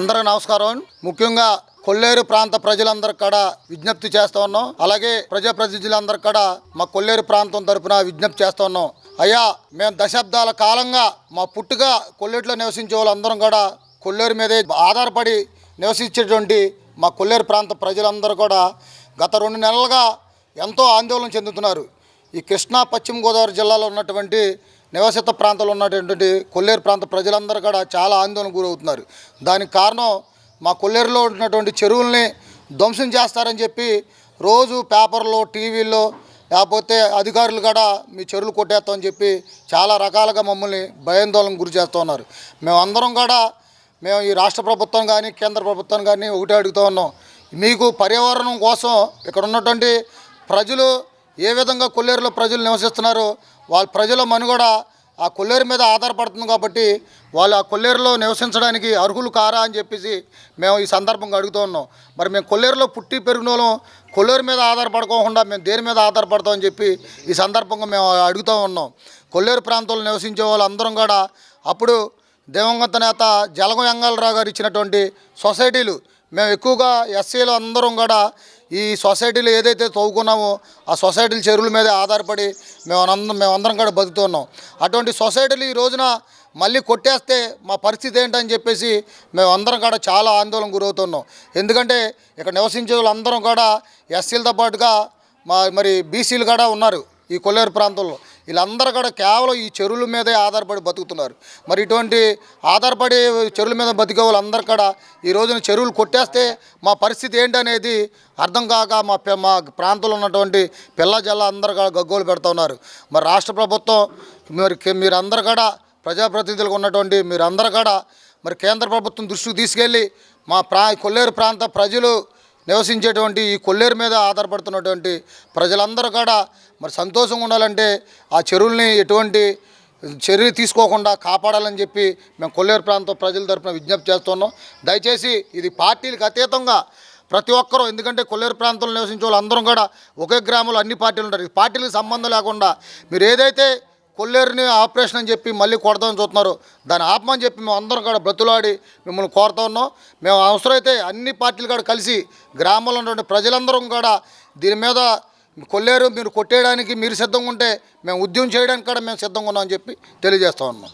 అందరూ నమస్కారం. ముఖ్యంగా కొల్లేరు ప్రాంత ప్రజలందరూ కూడా విజ్ఞప్తి చేస్తూ ఉన్నాం. అలాగే ప్రజాప్రతినిధులందరూ కూడా మా కొల్లేరు ప్రాంతం తరపున విజ్ఞప్తి చేస్తా ఉన్నాం. అయ్యా మేము దశాబ్దాల కాలంగా మా పుట్టుగా కొల్లేరులో నివసించే వాళ్ళందరం కూడా కొల్లేరు మీదే ఆధారపడి నివసించేటువంటి మా కొల్లేరు ప్రాంత ప్రజలందరూ కూడా గత రెండు నెలలుగా ఎంతో ఆందోళన చెందుతున్నారు. ఈ కృష్ణా పశ్చిమ గోదావరి జిల్లాలో ఉన్నటువంటి నివసిత ప్రాంతంలో ఉన్నటువంటి కొల్లేరు ప్రాంత ప్రజలందరూ కూడా చాలా ఆందోళన గురవుతున్నారు. దానికి కారణం మా కొల్లేరులో ఉన్నటువంటి చెరువుల్ని ధ్వంసం చేస్తారని చెప్పి రోజు పేపర్లో టీవీల్లో లేకపోతే అధికారులు కూడా మీ చెరువులు కొట్టేస్తామని చెప్పి చాలా రకాలుగా మమ్మల్ని భయాందోళన గురి చేస్తూ మేమందరం కూడా మేము ఈ రాష్ట్ర ప్రభుత్వం కానీ కేంద్ర ప్రభుత్వం కానీ ఒకటే అడుగుతూ ఉన్నాం. మీకు పర్యావరణం కోసం ఇక్కడ ఉన్నటువంటి ప్రజలు ఏ విధంగా కొల్లేరులో ప్రజలు నివసిస్తున్నారో వాళ్ళ ప్రజల మనుగడ ఆ కొల్లేరు మీద ఆధారపడుతుంది కాబట్టి వాళ్ళు ఆ కొల్లేరులో నివసించడానికి అర్హులు కారా అని చెప్పేసి మేము ఈ సందర్భంగా అడుగుతూ ఉన్నాం. మరి మేము కొల్లేరులో పుట్టి పెరిగిన వాళ్ళం కొల్లేరు మీద ఆధారపడుకోకుండా మేము దేని మీద ఆధారపడతామని చెప్పి ఈ సందర్భంగా మేము అడుగుతూ ఉన్నాం. కొల్లేరు ప్రాంతంలో నివసించే వాళ్ళందరం కూడా అప్పుడు దివంగత నేత జలగం ఎంగళరావు గారు ఇచ్చినటువంటి సొసైటీలు మేము ఎక్కువగా ఎస్సీలు అందరం కూడా ఈ సొసైటీలు ఏదైతే తవ్వుకున్నామో ఆ సొసైటీల చెరువుల మీద ఆధారపడి మేము అందరం మేమందరం కూడా బతుకుతున్నాం అటువంటి సొసైటీలు ఈ రోజున మళ్ళీ కొట్టేస్తే మా పరిస్థితి ఏంటని చెప్పేసి మేము అందరం కూడా చాలా ఆందోళన గురవుతున్నాం ఎందుకంటే ఇక్కడ నివసించే వాళ్ళందరం కూడా ఎస్సీలతో పాటుగా మా మరి బీసీలు కూడా ఉన్నారు ఈ కొల్లేరు ప్రాంతంలో. వీళ్ళందరూ కూడా కేవలం ఈ చెరువుల మీదే ఆధారపడి బతుకుతున్నారు. మరి ఇటువంటి ఆధారపడి చెరువుల మీద బతికే వాళ్ళందరూ కూడా ఈ రోజున చెరువులు కొట్టేస్తే మా పరిస్థితి ఏంటనేది అర్థం కాక మా మా ప్రాంతంలో ఉన్నటువంటి పిల్ల జల్ల అందరూ కూడా గగ్గోలు పెడుతూ ఉన్నారు. మరి రాష్ట్ర ప్రభుత్వం మరి మీరందరూ కూడా ప్రజాప్రతినిధులకు ఉన్నటువంటి మీరందరూ కూడా మరి కేంద్ర ప్రభుత్వం దృష్టికి తీసుకెళ్ళి మా ప్రా కొల్లేరు ప్రాంత ప్రజలు నివసించేటువంటి ఈ కొల్లేరు మీద ఆధారపడుతున్నటువంటి ప్రజలందరూ కూడా మరి సంతోషంగా ఉండాలంటే ఆ చెరువుల్ని ఎటువంటి చర్యలు తీసుకోకుండా కాపాడాలని చెప్పి మేము కొల్లేరు ప్రాంతం ప్రజల తరపున విజ్ఞప్తి చేస్తున్నాం. దయచేసి ఇది పార్టీలకు అతీతంగా ప్రతి ఒక్కరూ ఎందుకంటే కొల్లేరు ప్రాంతంలో నివసించే వాళ్ళందరం కూడా ఒకే గ్రామంలో అన్ని పార్టీలు ఉంటారు. ఈ పార్టీలకు సంబంధం లేకుండా మీరు ఏదైతే కొల్లేరుని ఆపరేషన్ అని చెప్పి మళ్ళీ కొడదామని చూస్తున్నారు. దాన్ని ఆపమని చెప్పి మేము అందరం కూడా బ్రతులాడి మిమ్మల్ని కోరుతా ఉన్నాం. మేము అవసరమైతే అన్ని పార్టీలు కూడా కలిసి గ్రామంలో ఉన్నటువంటి ప్రజలందరం కూడా దీని మీద కొల్లేరు మీరు కొట్టేయడానికి మీరు సిద్ధంగా ఉంటే మేము ఉద్యమం చేయడానికి కూడా మేము సిద్ధంగా ఉన్నామని చెప్పి తెలియజేస్తా ఉన్నాం.